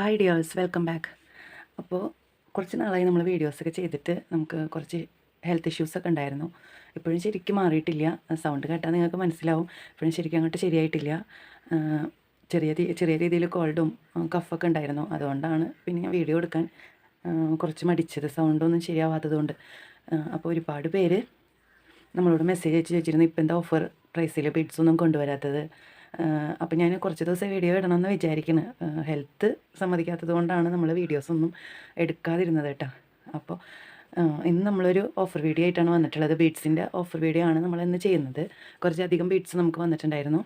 Hi dears welcome back അപ്പോൾ കുറച്ച് നാളായി നമ്മൾ വീഡിയോസൊക്കെ ചെയ്തിട്ട് നമുക്ക് കുറച്ച് ഹെൽത്ത് ഇഷ്യൂസൊക്കെ ഉണ്ടായിരുന്നു. ഇപ്പോഴും ശരിക്കും മാറിയിട്ടില്ല. സൗണ്ട് കേട്ടാൽ നിങ്ങൾക്ക് മനസ്സിലാവും. ഇപ്പോഴും ശരിക്കും അങ്ങോട്ട് ശരിയായിട്ടില്ല. ചെറിയ ചെറിയ രീതിയിൽ കോൾഡും കഫൊക്കെ ഉണ്ടായിരുന്നു. അതുകൊണ്ടാണ് പിന്നെ ഞാൻ വീഡിയോ എടുക്കാൻ കുറച്ച് മടിച്ചത്. സൗണ്ടൊന്നും ശരിയാവാത്തതുകൊണ്ട്. അപ്പോൾ ഒരുപാട് പേര് നമ്മളോട് മെസ്സേജ് അയച്ച് ചോദിച്ചിരുന്നു ഇപ്പം എന്താ ഓഫർ പ്രൈസിൽ ബിഡ്സൊന്നും കൊണ്ടുവരാത്തത്? അപ്പോൾ ഞാൻ കുറച്ച് ദിവസം വീഡിയോ ഇടണമെന്ന് വിചാരിക്കുന്നത് ഹെൽത്ത് സമ്മതിക്കാത്തത് കൊണ്ടാണ് നമ്മൾ വീഡിയോസൊന്നും എടുക്കാതിരുന്നത് കേട്ടോ. അപ്പോൾ ഇന്ന് നമ്മളൊരു ഓഫർ വീഡിയോ ആയിട്ടാണ് വന്നിട്ടുള്ളത്. ബീഡ്സിന്റെ ഓഫർ വീഡിയോ ആണ് നമ്മൾ ഇന്ന് ചെയ്യുന്നത്. കുറച്ചധികം ബീഡ്സ് നമുക്ക് വന്നിട്ടുണ്ടായിരുന്നു.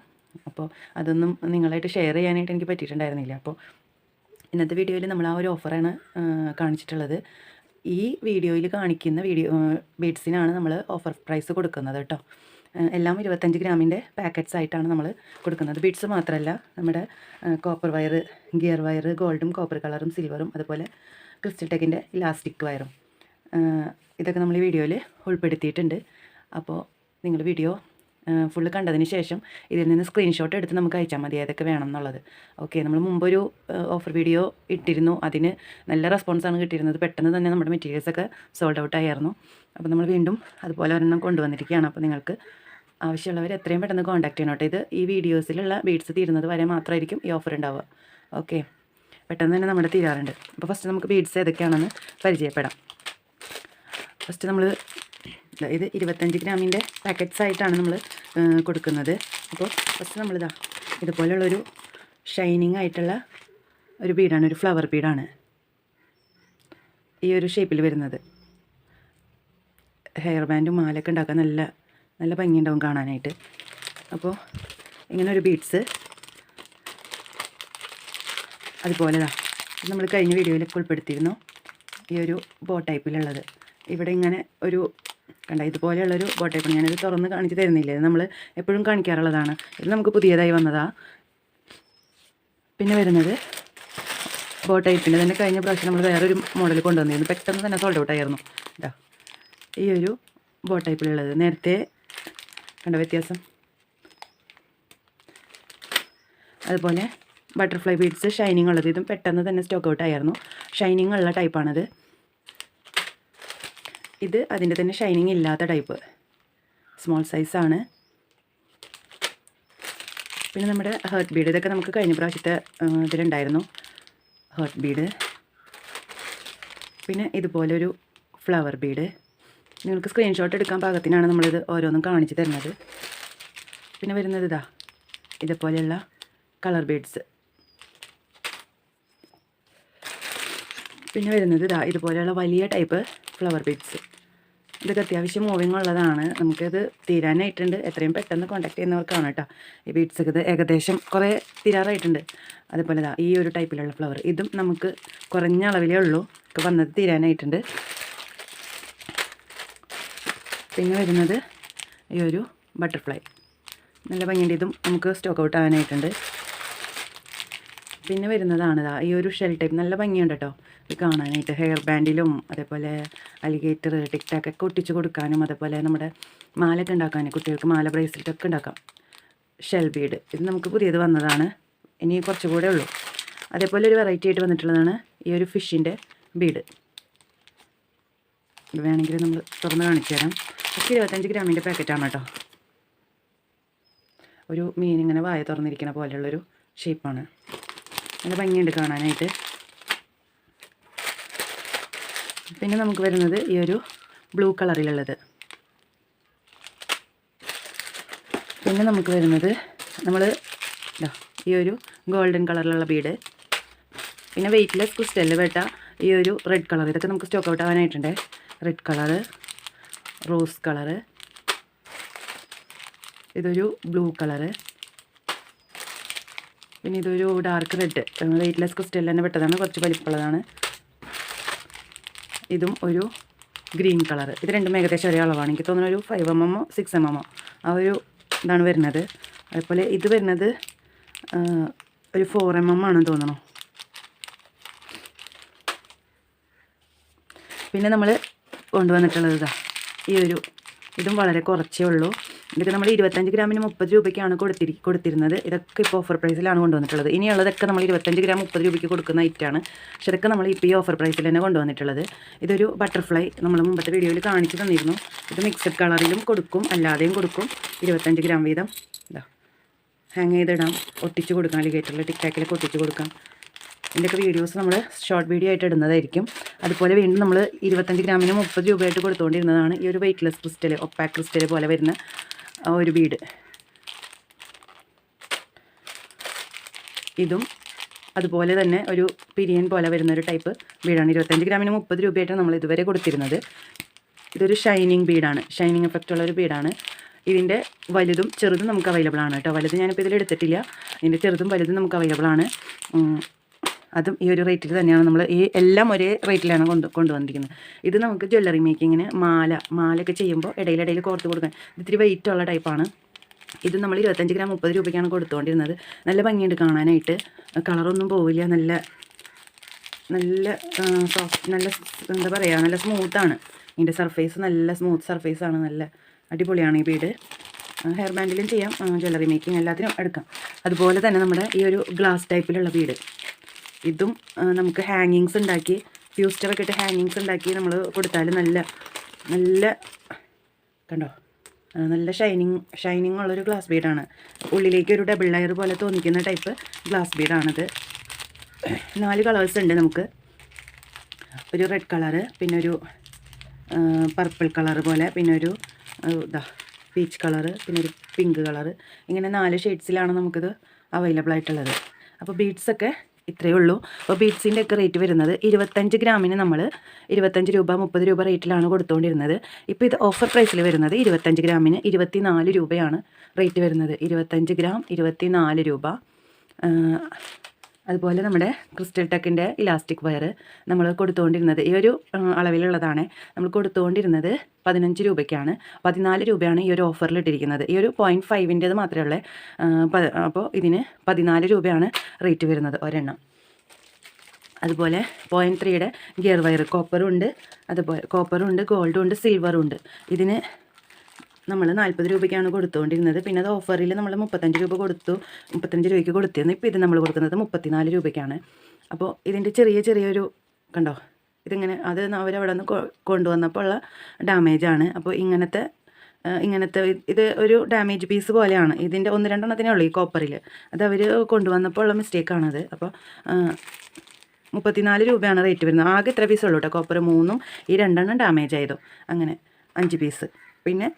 അപ്പോൾ അതൊന്നും നിങ്ങളായിട്ട് ഷെയർ ചെയ്യാനായിട്ട് എനിക്ക് പറ്റിയിട്ടുണ്ടായിരുന്നില്ല. അപ്പോൾ ഇന്നത്തെ വീഡിയോയിൽ നമ്മൾ ആ ഒരു ഓഫറാണ് കാണിച്ചിട്ടുള്ളത്. ഈ വീഡിയോയിൽ കാണിക്കുന്ന വീഡിയോ ബീഡ്സിനാണ് നമ്മൾ ഓഫർ പ്രൈസ് കൊടുക്കുന്നത് കേട്ടോ. എല്ലാം ഇരുപത്തഞ്ച് ഗ്രാമിന്റെ പാക്കറ്റ്സ് ആയിട്ടാണ് നമ്മൾ കൊടുക്കുന്നത്. ബീഡ്സ് മാത്രമല്ല നമ്മുടെ കോപ്പർ വയർ ഗിയർ വയർ ഗോൾഡും കോപ്പർ കളറും സിൽവറും അതുപോലെ ക്രിസ്റ്റൽ ടെക്കിന്റെ ഇലാസ്റ്റിക് വയറും ഇതൊക്കെ നമ്മൾ ഈ വീഡിയോയിൽ ഉൾപ്പെടുത്തിയിട്ടുണ്ട്. അപ്പോൾ നിങ്ങൾ വീഡിയോ ഫുള്ള് കണ്ടതിന് ശേഷം ഇതിൽ നിന്ന് സ്ക്രീൻഷോട്ട് എടുത്ത് നമുക്ക് അയച്ചാൽ മതി ഏതൊക്കെ വേണം എന്നുള്ളത്. ഓക്കെ നമ്മൾ മുമ്പൊരു ഓഫർ വീഡിയോ ഇട്ടിരുന്നു. അതിന് നല്ല റെസ്പോൺസാണ് കിട്ടിയിരുന്നത്. പെട്ടെന്ന് തന്നെ നമ്മുടെ മെറ്റീരിയൽസൊക്കെ സോൾഡ് ഔട്ട് ആയിരുന്നു. അപ്പോൾ നമ്മൾ വീണ്ടും അതുപോലെ ഒരെണ്ണം കൊണ്ടുവന്നിരിക്കുകയാണ്. അപ്പോൾ നിങ്ങൾക്ക് ആവശ്യമുള്ളവർ എത്രയും പെട്ടെന്ന് കോൺടാക്ട് ചെയ്യണം കേട്ടോ. ഇത് ഈ വീഡിയോസിലുള്ള ബീഡ്സ് തീരുന്നത് വരെ മാത്രമായിരിക്കും ഈ ഓഫർ ഉണ്ടാവുക. ഓക്കെ പെട്ടെന്ന് തന്നെ നമ്മുടെ തീരാറുണ്ട്. അപ്പോൾ ഫസ്റ്റ് നമുക്ക് ബീഡ്സ് ഏതൊക്കെയാണെന്ന് പരിചയപ്പെടാം. ഫസ്റ്റ് നമ്മൾ ഇത് ഇരുപത്തഞ്ച് ഗ്രാമിന്റെ പാക്കറ്റ്സ് ആയിട്ടാണ് നമ്മൾ കൊടുക്കുന്നത്. അപ്പോൾ ഫസ്റ്റ് നമ്മളിതാ ഇതുപോലെയുള്ളൊരു ഷൈനിങ് ആയിട്ടുള്ള ഒരു ബീഡാണ് ഒരു ഫ്ലവർ ബീഡാണ് ഈ ഒരു ഷേപ്പിൽ വരുന്നത്. ഹെയർ ബാൻഡും മാലൊക്കെ ഉണ്ടാക്കാൻ നല്ല നല്ല ഭംഗിയുണ്ടാവും കാണാനായിട്ട്. അപ്പോൾ ഇങ്ങനെ ഒരു ബീഡ്സ് അതുപോലെ ദാ ഇത് നമ്മൾ കഴിഞ്ഞ വീഡിയോയിലൊക്കെ ഉൾപ്പെടുത്തിയിരുന്നു. ഈ ഒരു ബോ ടൈപ്പിലുള്ളത് ഇവിടെ ഇങ്ങനെ ഒരു കണ്ട ഇതുപോലെയുള്ളൊരു ബോ ടൈപ്പ് ഞാനിത് തുറന്ന് കാണിച്ച് തരുന്നില്ല? നമ്മൾ എപ്പോഴും കാണിക്കാറുള്ളതാണ്. ഇത് നമുക്ക് പുതിയതായി വന്നതാ. പിന്നെ വരുന്നത് ബോ ടൈപ്പിന്റെ തന്നെ കഴിഞ്ഞ പ്രാവശ്യം നമ്മൾ വേറൊരു മോഡൽ കൊണ്ടുവന്നിരുന്നു. പെട്ടെന്ന് തന്നെ സോൾഡ് ഔട്ടായിരുന്നു ഇതാ ഈ ഒരു ബോ ടൈപ്പിലുള്ളത് നേരത്തെ കണ്ട വ്യത്യാസം. അതുപോലെ ബട്ടർഫ്ലൈ ബീഡ്സ് ഷൈനിങ് ഉള്ളത് ഇതും പെട്ടെന്ന് തന്നെ സ്റ്റോക്ക് ഔട്ട് ആയിരുന്നു. ഷൈനിങ് ഉള്ള ടൈപ്പാണത് ഇത് അതിന്റെ തന്നെ ഷൈനിങ് ഇല്ലാത്ത ടൈപ്പ് സ്മോൾ സൈസാണ് പിന്നെ നമ്മുടെ ഹേർട്ട് ബീഡ് ഇതൊക്കെ നമുക്ക് കഴിഞ്ഞ പ്രാവശ്യത്തെ ഇതിലുണ്ടായിരുന്നു. ഹേർട്ട് ബീഡ് പിന്നെ ഇതുപോലൊരു ഫ്ലവർ ബീഡ് നിങ്ങൾക്ക് സ്ക്രീൻഷോട്ട് എടുക്കാൻ പാകത്തിനാണ് നമ്മളിത് ഓരോന്നും കാണിച്ചു തരുന്നത്. പിന്നെ വരുന്നത് ഇതാ. ഇതുപോലെയുള്ള കളർ ബീഡ്സ് പിന്നെ വരുന്നത് ഇതാ ഇതുപോലെയുള്ള വലിയ ടൈപ്പ് ഫ്ലവർ ബീഡ്സ് ഇതൊക്കെ അത്യാവശ്യം മൂവിങ് ഉള്ളതാണ്. നമുക്കിത് തീരാനായിട്ടുണ്ട്. എത്രയും പെട്ടെന്ന് കോൺടാക്ട് ചെയ്യുന്നവർക്കാണ് കേട്ടോ. ഈ ബീഡ്സൊക്കെ ഇത് ഏകദേശം കുറേ തീരാറായിട്ടുണ്ട്. അതുപോലെ ഇതാ ഈ ഒരു ടൈപ്പിലുള്ള ഫ്ലവർ ഇതും നമുക്ക് കുറഞ്ഞ അളവിലേ ഉള്ളൂ. ഒക്കെ വന്നത് തീരാനായിട്ടുണ്ട്. പിന്നെ വരുന്നത് ഈ ഒരു ബട്ടർഫ്ലൈ നല്ല ഭംഗിയുണ്ട്. ഇതും നമുക്ക് സ്റ്റോക്ക് ഔട്ട് ആവാനായിട്ടുണ്ട്. പിന്നെ വരുന്നതാണ് ഈ ഒരു ഷെൽ ടൈപ്പ് നല്ല ഭംഗിയുണ്ട് കേട്ടോ ഇത് കാണാനായിട്ട് ഹെയർ ബാൻഡിലും അതേപോലെ അലിഗേറ്റർ ടിക്ടാക്ക് ഒക്കെ ഒട്ടിച്ച് കൊടുക്കാനും അതേപോലെ നമ്മുടെ മാലയൊക്കെ ഉണ്ടാക്കാനും കുട്ടികൾക്ക് മാല ബ്രേസ്ലെറ്റ് ഒക്കെ ഉണ്ടാക്കാം. ഷെൽ ബീഡ് ഇത് നമുക്ക് പുതിയത് വന്നതാണ്. ഇനി കുറച്ചുകൂടെ ഉള്ളൂ. അതേപോലെ ഒരു വെറൈറ്റി ആയിട്ട് വന്നിട്ടുള്ളതാണ് ഈ ഒരു ഫിഷിന്റെ ബീഡ് വേണമെങ്കിൽ നമ്മൾ തുറന്ന് കാണിച്ചു തരാം ഒക്കെ ഇരുപത്തഞ്ച് ഗ്രാമിന്റെ പാക്കറ്റാണ് കേട്ടോ. ഒരു മീൻ ഇങ്ങനെ വായ തുറന്നിരിക്കുന്ന പോലെയുള്ളൊരു ഷേപ്പാണ് നല്ല ഭംഗിയുണ്ട് കാണാനായിട്ട്. പിന്നെ നമുക്ക് വരുന്നത് ഈ ഒരു ബ്ലൂ കളറിലുള്ളത് പിന്നെ നമുക്ക് വരുന്നത് നമ്മൾ ഈ ഒരു ഗോൾഡൻ കളറിലുള്ള ബീഡ്. പിന്നെ വെയിറ്റ്ലെസ് കുസ്റ്റൽ വേട്ട ഈ ഒരു റെഡ് കളർ ഇതൊക്കെ നമുക്ക് stock out ആവാനായിട്ടുണ്ട്. Red colour rose colour. ഇതൊരു ബ്ലൂ കളറ്. പിന്നെ ഇതൊരു ഡാർക്ക് റെഡ്. വെയ്റ്റ്ലെസ് ക്രിസ്റ്റൽ തന്നെ പെട്ടതാണ്. കുറച്ച് വലിപ്പമുള്ളതാണ്. ഇതും ഒരു ഗ്രീൻ കളർ ഇത് രണ്ടും ഏകദേശം ഒരേ അളവാണ്. എനിക്ക് തോന്നുന്ന ഒരു ഫൈവ് എം എമ്മോ സിക്സ് എം എമ്മോ. ആ ഒരു ഇതാണ് വരുന്നത്. അതുപോലെ ഇത് വരുന്നത് ഒരു ഫോർ എം എം ആണെന്ന് തോന്നണോ. പിന്നെ നമ്മൾ കൊണ്ടുവന്നിട്ടുള്ളത് ഇതാ. ഈ ഒരു ഇതും വളരെ കുറച്ചേ ഉള്ളൂ. ഇതൊക്കെ നമ്മൾ ഇരുപത്തഞ്ച് ഗ്രാമിന് മുപ്പത് രൂപയ്ക്കാണ് കൊടുത്തിരി കൊടുത്തിരുന്നത്. ഇതൊക്കെ ഇപ്പോൾ ഓഫർ പ്രൈസിലാണ് കൊണ്ടുവന്നിട്ടുള്ളത്. ഇനിയുള്ളതൊക്കെ നമ്മൾ ഇരുപത്തഞ്ച് ഗ്രാം മുപ്പത് രൂപയ്ക്ക് കൊടുക്കുന്ന ഐറ്റാണ് പക്ഷെ ഇതൊക്കെ നമ്മൾ ഇപ്പോൾ ഈ ഓഫർ പ്രൈസിൽ തന്നെ കൊണ്ടുവന്നിട്ടുള്ളത്. ഇതൊരു ബട്ടർഫ്ലൈ നമ്മൾ മുമ്പത്തെ വീഡിയോയിൽ കാണിച്ചു തന്നിരുന്നു. ഇത് മിക്സഡ് കളറിലും കൊടുക്കും അല്ലാതെയും കൊടുക്കും. ഇരുപത്തഞ്ച് ഗ്രാം വീതം. ഇതാ. ഹാങ് ചെയ്തിടാം. ഒട്ടിച്ച് കൊടുക്കാം. അലിഗേറ്ററിൽ ടിക്ടാക്കിലൊക്കെ ഒട്ടിച്ച് കൊടുക്കാം. ഇതിന്റെയൊക്കെ വീഡിയോസ് നമ്മൾ ഷോർട്ട് വീഡിയോ ആയിട്ട് ഇടുന്നതായിരിക്കും. അതുപോലെ വീണ്ടും നമ്മൾ ഇരുപത്തഞ്ച് ഗ്രാമിന് മുപ്പത് രൂപയായിട്ട് കൊടുത്തുകൊണ്ടിരുന്നതാണ് ഈ ഒരു വെയ്റ്റ്ലെസ് ക്രിസ്റ്റൽ ഒപ്പാക് ക്രിസ്റ്റൽ പോലെ വരുന്ന ഒരു ബീഡ് ഇതും അതുപോലെ തന്നെ ഒരു പിരിയൻ പോലെ വരുന്ന ഒരു ടൈപ്പ് ബീഡാണ് ഇരുപത്തഞ്ച് ഗ്രാമിന് മുപ്പത് രൂപയായിട്ടാണ് നമ്മൾ ഇതുവരെ കൊടുത്തിരുന്നത്. ഇതൊരു ഷൈനിങ് ബീഡാണ് ഷൈനിങ് എഫക്റ്റ് ഉള്ള ഒരു ബീഡാണ് ഇതിന്റെ വലുതും ചെറുതും നമുക്ക് അവൈലബിൾ ആണ് കേട്ടോ. വലുത് ഞാനിപ്പോൾ ഇതിൽ എടുത്തിട്ടില്ല. ഇതിന്റെ ചെറുതും വലുതും നമുക്ക് അവൈലബിൾ ആണ്. അതും ഈ ഒരു റേറ്റിൽ തന്നെയാണ് നമ്മൾ ഈ എല്ലാം ഒരേ റേറ്റിലാണ് കൊണ്ട് കൊണ്ടുവന്നിരിക്കുന്നത്. ഇത് നമുക്ക് ജ്വല്ലറി മേക്കിങ്ങിന് മാല മാലയൊക്കെ ചെയ്യുമ്പോൾ ഇടയിലിടയിൽ കോർത്ത് കൊടുക്കാൻ. ഇത് ഇത്തിരി വെയിറ്റ് ഉള്ള ടൈപ്പാണ് ഇത് നമ്മൾ ഇരുപത്തഞ്ച് ഗ്രാം മുപ്പത് രൂപയ്ക്കാണ് കൊടുത്തുകൊണ്ടിരുന്നത്. നല്ല ഭംഗിയുണ്ട് കാണാനായിട്ട്. കളറൊന്നും പോവില്ല. നല്ല നല്ല സോഫ്റ്റ് നല്ല എന്താ പറയുക നല്ല സ്മൂത്താണ് ഇതിന്റെ സർഫേസ് നല്ല സ്മൂത്ത് സർഫേസാണ് നല്ല അടിപൊളിയാണ് ഈ വീട് ഹെയർ ബാൻഡിലും ചെയ്യാം. ജ്വല്ലറി മേക്കിംഗ് എല്ലാത്തിനും എടുക്കാം. അതുപോലെ തന്നെ നമ്മുടെ ഈ ഒരു ഗ്ലാസ് ടൈപ്പിലുള്ള ബീഡ് ഇതും നമുക്ക് ഹാങ്ങിങ്സ് ഉണ്ടാക്കി ഫ്യൂസ്റ്ററൊക്കെ ഇട്ട് ഹാങ്ങിങ്സ് ഉണ്ടാക്കി നമ്മൾ കൊടുത്താൽ നല്ല നല്ല കണ്ടോ? നല്ല ഷൈനിങ് ഷൈനിങ് ഉള്ളൊരു ഗ്ലാസ് ബീഡാണ് ഉള്ളിലേക്ക് ഒരു ഡബിൾ ലെയർ പോലെ തോന്നിക്കുന്ന ടൈപ്പ് ഗ്ലാസ് ബീഡാണിത് നാല് കളേഴ്സ് ഉണ്ട് നമുക്ക്. ഒരു റെഡ് കളറ് പിന്നെ ഒരു പർപ്പിൾ കളർ പോലെ പിന്നെ ഒരു ഇതാ പീച്ച് കളറ് പിന്നെ ഒരു പിങ്ക് കളറ് ഇങ്ങനെ നാല് ഷെയ്ഡ്സിലാണ് നമുക്കിത് അവൈലബിൾ ആയിട്ടുള്ളത്. അപ്പോൾ ബീഡ്സൊക്കെ ഇത്രയേ ഉള്ളൂ. അപ്പോൾ ബീഡ്സിന്റെ ഒക്കെ റേറ്റ് വരുന്നത് ഇരുപത്തഞ്ച് ഗ്രാമിന് നമ്മൾ ഇരുപത്തഞ്ച് രൂപ മുപ്പത് രൂപ റേറ്റിലാണ് കൊടുത്തുകൊണ്ടിരുന്നത് ഇപ്പോൾ ഇത് ഓഫർ പ്രൈസിൽ വരുന്നത് ഇരുപത്തഞ്ച് ഗ്രാമിന് ഇരുപത്തി രൂപയാണ് റേറ്റ് വരുന്നത്. ഇരുപത്തഞ്ച് ഗ്രാം ഇരുപത്തി രൂപ. അതുപോലെ നമ്മുടെ ക്രിസ്റ്റൽ ടെക്കിന്റെ ഇലാസ്റ്റിക് വയർ നമ്മൾ കൊടുത്തുകൊണ്ടിരുന്നത് ഈ ഒരു അളവിലുള്ളതാണ്. നമ്മൾ കൊടുത്തുകൊണ്ടിരുന്നത് പതിനഞ്ച് രൂപയ്ക്കാണ്. പതിനാല് രൂപയാണ് ഈ ഒരു ഓഫറിൽ ഇട്ടിരിക്കുന്നത്. ഈ ഒരു പോയിന്റ് ഫൈവിന്റേത് മാത്രമേ ഉള്ളൂ അപ്പോൾ ഇതിന് പതിനാല് രൂപയാണ് റേറ്റ് വരുന്നത് ഒരെണ്ണം. അതുപോലെ പോയിന്റ് ത്രീയുടെ ഗിയർ വയർ കോപ്പറും ഉണ്ട്. അതുപോലെ കോപ്പറും ഉണ്ട് ഗോൾഡും ഉണ്ട് സിൽവറും ഉണ്ട്. ഇതിന് നമ്മൾ നാൽപ്പത് രൂപയ്ക്കാണ് കൊടുത്തുകൊണ്ടിരുന്നത് പിന്നെ അത് ഓഫറിൽ നമ്മൾ മുപ്പത്തഞ്ച് രൂപ കൊടുത്തു. മുപ്പത്തഞ്ച് രൂപയ്ക്ക് കൊടുത്തിരുന്നു. ഇപ്പോൾ ഇത് നമ്മൾ കൊടുക്കുന്നത് മുപ്പത്തിനാല് രൂപയ്ക്കാണ്. അപ്പോൾ ഇതിന്റെ ചെറിയ ചെറിയൊരു കണ്ടോ? ഇതിങ്ങനെ അത് അവരവിടെ നിന്ന് കൊണ്ടുവന്നപ്പോൾ ഉള്ള ഡാമേജാണ് അപ്പോൾ ഇങ്ങനത്തെ ഇങ്ങനത്തെ ഇത് ഒരു ഡാമേജ് പീസ് പോലെയാണ്. ഇതിന്റെ ഒന്ന് രണ്ടെണ്ണത്തിനേ ഉള്ളൂ ഈ കോപ്പറിൽ അത് അവർ കൊണ്ടുവന്നപ്പോൾ ഉള്ള മിസ്റ്റേക്കാണത് അപ്പോൾ മുപ്പത്തിനാല് രൂപയാണ് റേറ്റ് വരുന്നത്. ആകെ ഇത്ര പീസ് ഉള്ളൂ കേട്ടോ കോപ്പർ മൂന്നും ഈ രണ്ടെണ്ണം ഡാമേജ് ആയതും. അങ്ങനെ അഞ്ച് പീസ് പിന്നെ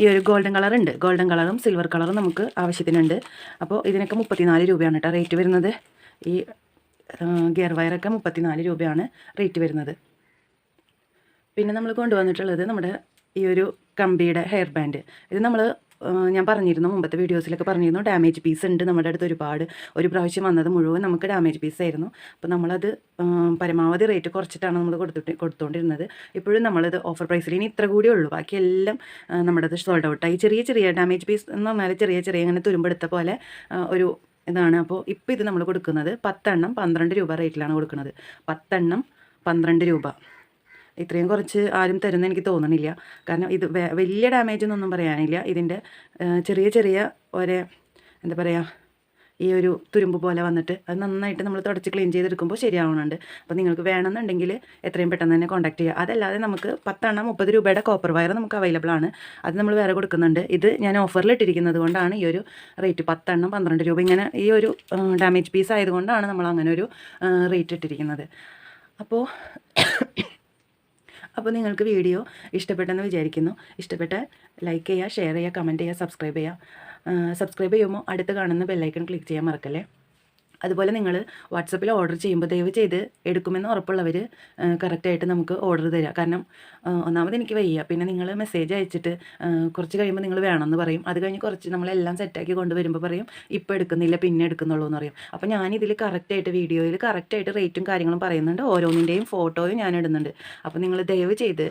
ഈ ഒരു ഗോൾഡൻ കളർ ഉണ്ട്. ഗോൾഡൻ കളറും സിൽവർ കളറും നമുക്ക് ആവശ്യത്തിനുണ്ട്. അപ്പോൾ ഇതിനൊക്കെ മുപ്പത്തിനാല് രൂപയാണ് കേട്ടോ റേറ്റ് വരുന്നത്. ഈ ഗിയർ വയറൊക്കെ മുപ്പത്തിനാല് രൂപയാണ് റേറ്റ് വരുന്നത്. പിന്നെ നമ്മൾ കൊണ്ടുവന്നിട്ടുള്ളത് നമ്മുടെ ഈ ഒരു കമ്പിയുടെ ഹെയർ ബാൻഡ്. ഇത് നമ്മൾ ഞാൻ പറഞ്ഞിരുന്നു മുമ്പത്തെ വീഡിയോസിലൊക്കെ പറഞ്ഞിരുന്നു ഡാമേജ് പീസ് ഉണ്ട് നമ്മുടെ അടുത്ത് ഒരുപാട്. ഒരു പ്രാവശ്യം വന്നത് മുഴുവൻ നമുക്ക് ഡാമേജ് പീസ് ആയിരുന്നു. അപ്പോൾ നമ്മളത് പരമാവധി റേറ്റ് കുറച്ചിട്ടാണ് നമ്മൾ കൊടുത്തിട്ട് കൊടുത്തുകൊണ്ടിരുന്നത് ഇപ്പോഴും നമ്മളത് ഓഫർ പ്രൈസിൽ ഇനി ഇത്ര കൂടിയേ ഉള്ളൂ. ബാക്കിയെല്ലാം നമ്മുടെ അത് സോൾഡ് ഔട്ടായി ചെറിയ ചെറിയ ഡാമേജ് പീസ് എന്ന് പറഞ്ഞാൽ ചെറിയ ചെറിയ അങ്ങനെ തുരുമ്പെടുത്ത പോലെ ഒരു ഇതാണ്. അപ്പോൾ ഇപ്പോൾ ഇത് നമ്മൾ കൊടുക്കുന്നത് പത്തെണ്ണം പന്ത്രണ്ട് രൂപ റേറ്റിലാണ് കൊടുക്കുന്നത്. പത്തെണ്ണം പന്ത്രണ്ട് രൂപ. ഇത്രയും കുറച്ച് ആരും തരുമെന്ന് എനിക്ക് തോന്നണില്ല. കാരണം ഇത് വലിയ ഡാമേജ് എന്നൊന്നും പറയാനില്ല. ഇതിന്റെ ചെറിയ ചെറിയ ഒരേ എന്താ പറയുക ഈ ഒരു തുരുമ്പ് പോലെ വന്നിട്ട് അത് നന്നായിട്ട് നമ്മൾ തുടച്ച് ക്ലീൻ ചെയ്തെടുക്കുമ്പോൾ ശരിയാവുന്നുണ്ട് അപ്പോൾ നിങ്ങൾക്ക് വേണമെന്നുണ്ടെങ്കിൽ എത്രയും പെട്ടെന്ന് തന്നെ കോൺടാക്ട് ചെയ്യുക അതല്ലാതെ നമുക്ക് പത്തെണ്ണം മുപ്പത് രൂപയുടെ കോപ്പർ വയർ നമുക്ക് അവൈലബിൾ ആണ്. അത് നമ്മൾ വേറെ കൊടുക്കുന്നുണ്ട്. ഇത് ഞാൻ ഓഫറിൽ ഇട്ടിരിക്കുന്നത് കൊണ്ടാണ് ഈ ഒരു റേറ്റ് പത്തെണ്ണം പന്ത്രണ്ട് രൂപ ഇങ്ങനെ ഈ ഒരു ഡാമേജ് പീസ് ആയതുകൊണ്ടാണ് നമ്മൾ അങ്ങനെ ഒരു റേറ്റ് ഇട്ടിരിക്കുന്നത്. അപ്പോൾ അപ്പോൾ നിങ്ങൾക്ക് വീഡിയോ ഇഷ്ടപ്പെട്ടെന്ന് വിചാരിക്കുന്നു. ഇഷ്ടപ്പെട്ടാൽ ലൈക്ക് ചെയ്യുക ഷെയർ ചെയ്യുക കമന്റ് ചെയ്യുക സബ്സ്ക്രൈബ് ചെയ്യുക സബ്സ്ക്രൈബ് ചെയ്യുമ്പോൾ അടുത്ത് കാണുന്ന ബെല്ലൈക്കൺ ക്ലിക്ക് ചെയ്യാൻ മറക്കല്ലേ? അതുപോലെ നിങ്ങൾ വാട്സപ്പിൽ ഓർഡർ ചെയ്യുമ്പോൾ ദയവ് ചെയ്ത് എടുക്കുമെന്ന് ഉറപ്പുള്ളവർ കറക്റ്റായിട്ട് നമുക്ക് ഓർഡർ തരിക കാരണം ഒന്നാമത് എനിക്ക് വയ്യ. പിന്നെ നിങ്ങൾ മെസ്സേജ് അയച്ചിട്ട് കുറച്ച് കഴിയുമ്പോൾ നിങ്ങൾ വേണമെന്ന് പറയും. അത് കഴിഞ്ഞ് കുറച്ച് നമ്മളെല്ലാം സെറ്റാക്കി കൊണ്ടുവരുമ്പോൾ പറയും ഇപ്പോൾ എടുക്കുന്നില്ല പിന്നെ എടുക്കുന്നുള്ളൂ എന്ന് പറയും അപ്പോൾ ഞാനിതിൽ കറക്റ്റായിട്ട് വീഡിയോയിൽ കറക്റ്റായിട്ട് റേറ്റും കാര്യങ്ങളും പറയുന്നുണ്ട്. ഓരോന്നിന്റെയും ഫോട്ടോയും ഞാൻ ഇടുന്നുണ്ട്. അപ്പോൾ നിങ്ങൾ ദയവ് ചെയ്ത്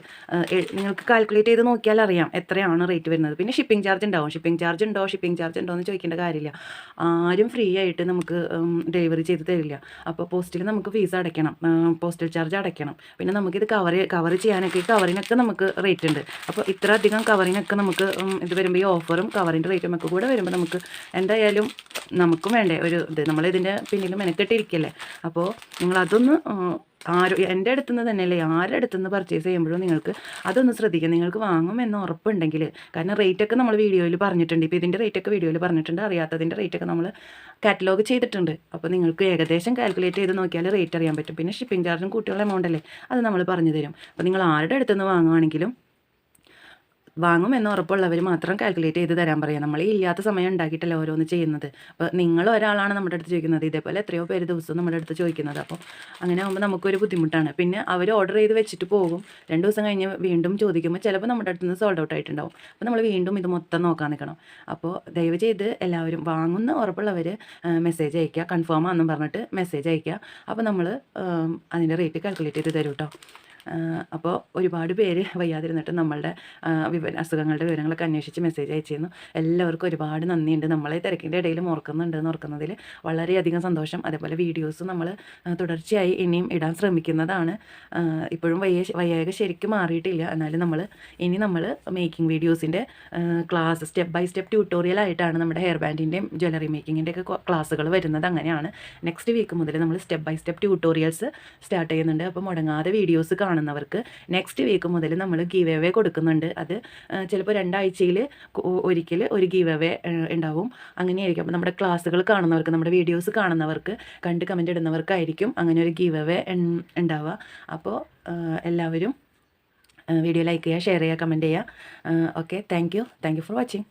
നിങ്ങൾക്ക് കാൽക്കുലേറ്റ് ചെയ്ത് നോക്കിയാൽ അറിയാം എത്രയാണ് റേറ്റ് വരുന്നത്. പിന്നെ ഷിപ്പിംഗ് ചാർജ് ഉണ്ടാവും. ഷിപ്പിംഗ് ചാർജ് ഉണ്ടോ? ഷിപ്പിംഗ് ചാർജ് ഉണ്ടോ എന്ന് ചോദിക്കേണ്ട കാര്യമില്ല. ആരും ഫ്രീ ആയിട്ട് നമുക്ക് ഡെലിവറി ചെയ്ത് തരില്ല. അപ്പോൾ പോസ്റ്റിൽ നമുക്ക് ഫീസ് അടയ്ക്കണം. പോസ്റ്റൽ ചാർജ് അടയ്ക്കണം. പിന്നെ നമുക്കിത് കവർ കവർ ചെയ്യാനൊക്കെ കവറിനൊക്കെ നമുക്ക് റേറ്റ് ഉണ്ട്. അപ്പോൾ ഇത്ര അധികം കവറിനൊക്കെ നമുക്ക് ഇത് വരുമ്പോൾ ഈ ഓഫറും കവറിന്റെ റേറ്റും ഒക്കെ കൂടെ വരുമ്പോൾ നമുക്ക് എന്തായാലും നമുക്കും വേണ്ടേ ഒരു ഇത്. നമ്മളിതിന്റെ പിന്നിൽ മെനക്കെട്ടിരിക്കല്ലേ? അപ്പോൾ നിങ്ങളതൊന്ന് ആരും എന്റെ അടുത്ത് നിന്ന് തന്നെയല്ലേ ആരുടെ അടുത്ത് നിന്ന് പർച്ചേസ് ചെയ്യുമ്പോഴും നിങ്ങൾക്ക് അതൊന്ന് ശ്രദ്ധിക്കുക. നിങ്ങൾക്ക് വാങ്ങുമെന്ന് ഉറപ്പുണ്ടെങ്കിൽ കാരണം റേറ്റൊക്കെ നമ്മൾ വീഡിയോയിൽ പറഞ്ഞിട്ടുണ്ട്. ഇപ്പോൾ ഇതിന്റെ റേറ്റൊക്കെ വീഡിയോയിൽ പറഞ്ഞിട്ടുണ്ട്. അറിയാത്തതിന്റെ റേറ്റൊക്കെ നമ്മൾ കാറ്റലോഗ് ചെയ്തിട്ടുണ്ട്. അപ്പോൾ നിങ്ങൾക്ക് ഏകദേശം കാൽക്കുലേറ്റ് ചെയ്ത് നോക്കിയാൽ റേറ്റ് അറിയാൻ പറ്റും. പിന്നെ ഷിപ്പിംഗ് ചാർജും കൂട്ടിയുള്ള എമൗണ്ട് അല്ലേ അത് നമ്മൾ പറഞ്ഞു തരും. അപ്പോൾ നിങ്ങൾ ആരുടെ അടുത്ത് നിന്ന് വാങ്ങുവാണെങ്കിലും വാങ്ങും എന്ന് ഉറപ്പുള്ളവർ മാത്രം കാൽക്കുലേറ്റ് ചെയ്ത് തരാൻ പറയാം. നമ്മൾ ഈ ഇല്ലാത്ത സമയം ഉണ്ടാക്കിയിട്ടല്ല ഓരോന്ന് ചെയ്യുന്നത്. അപ്പോൾ നിങ്ങൾ ഒരാളാണ് നമ്മുടെ അടുത്ത് ചോദിക്കുന്നത്. ഇതേപോലെ എത്രയോ പേര് ദിവസവും നമ്മുടെ അടുത്ത് ചോദിക്കുന്നത്. അപ്പോൾ അങ്ങനെ ആകുമ്പോൾ നമുക്കൊരു ബുദ്ധിമുട്ടാണ്. പിന്നെ അവർ ഓർഡർ ചെയ്ത് വെച്ചിട്ട് പോകും. രണ്ട് ദിവസം കഴിഞ്ഞ് വീണ്ടും ചോദിക്കുമ്പോൾ ചിലപ്പോൾ നമ്മുടെ അടുത്ത് നിന്ന് സോൾഡ് ഔട്ട് ആയിട്ടുണ്ടാവും. അപ്പോൾ നമ്മൾ വീണ്ടും ഇത് മൊത്തം നോക്കാൻ നിൽക്കണം അപ്പോൾ ദയവ് ചെയ്ത് എല്ലാവരും വാങ്ങുന്ന ഉറപ്പുള്ളവർ മെസ്സേജ് അയയ്ക്കുക കൺഫേം ആണെന്നും പറഞ്ഞിട്ട് മെസ്സേജ് അയയ്ക്കുക അപ്പോൾ നമ്മൾ അതിന്റെ റേറ്റ് കാൽക്കുലേറ്റ് ചെയ്ത് തരും കേട്ടോ അപ്പോൾ ഒരുപാട് പേര് വയ്യാതിരുന്നിട്ട് നമ്മളുടെ വിവര വിവ അസുഖങ്ങളുടെ വിവരങ്ങളൊക്കെ അന്വേഷിച്ച് മെസ്സേജ് അയച്ചിരുന്നു. എല്ലാവർക്കും ഒരുപാട് നന്ദിയുണ്ട്. നമ്മളെ തിരക്കിന്റെ ഇടയിൽ ഓർക്കുന്നുണ്ട് എന്ന് ഓർക്കുന്നതിൽ വളരെയധികം സന്തോഷം. അതേപോലെ വീഡിയോസ് നമ്മൾ തുടർച്ചയായി ഇനിയും ഇടാൻ ശ്രമിക്കുന്നതാണ്. ഇപ്പോഴും വയ്യ വയ്യായക ശരിക്കും മാറിയിട്ടില്ല. എന്നാലും നമ്മൾ ഇനി നമ്മൾ making വീഡിയോസിന്റെ class step by step tutorial ആയിട്ടാണ് നമ്മുടെ ഹെയർ ബാൻഡിന്റെയും ജ്വല്ലറി മേക്കിങ്ങിന്റെ ഒക്കെ ക്ലാസ്സുകൾ വരുന്നത്. അങ്ങനെയാണ് നെക്സ്റ്റ് വീക്ക് മുതൽ നമ്മൾ step by step tutorials start ചെയ്യുന്നുണ്ട്. അപ്പോൾ മുടങ്ങാതെ വീഡിയോസ് കാണുന്നവർക്ക് നെക്സ്റ്റ് വീക്ക് മുതൽ നമ്മൾ ഗീവ് അവേ കൊടുക്കുന്നുണ്ട്. അത് ചിലപ്പോൾ രണ്ടാഴ്ചയിൽ ഒരിക്കൽ ഒരു ഗീവ് അവേ ഉണ്ടാവും. അങ്ങനെയായിരിക്കും. അപ്പോൾ നമ്മുടെ ക്ലാസ്സുകൾ കാണുന്നവർക്ക് നമ്മുടെ വീഡിയോസ് കാണുന്നവർക്ക് കണ്ട് കമന്റ് ഇടുന്നവർക്കായിരിക്കും അങ്ങനെ ഒരു ഗീവ് അവേ ഉണ്ടാവുക. അപ്പോൾ എല്ലാവരും വീഡിയോ ലൈക്ക് ചെയ്യുക ഷെയർ ചെയ്യുക കമന്റ് ചെയ്യുക. Okay thank you thank you for watching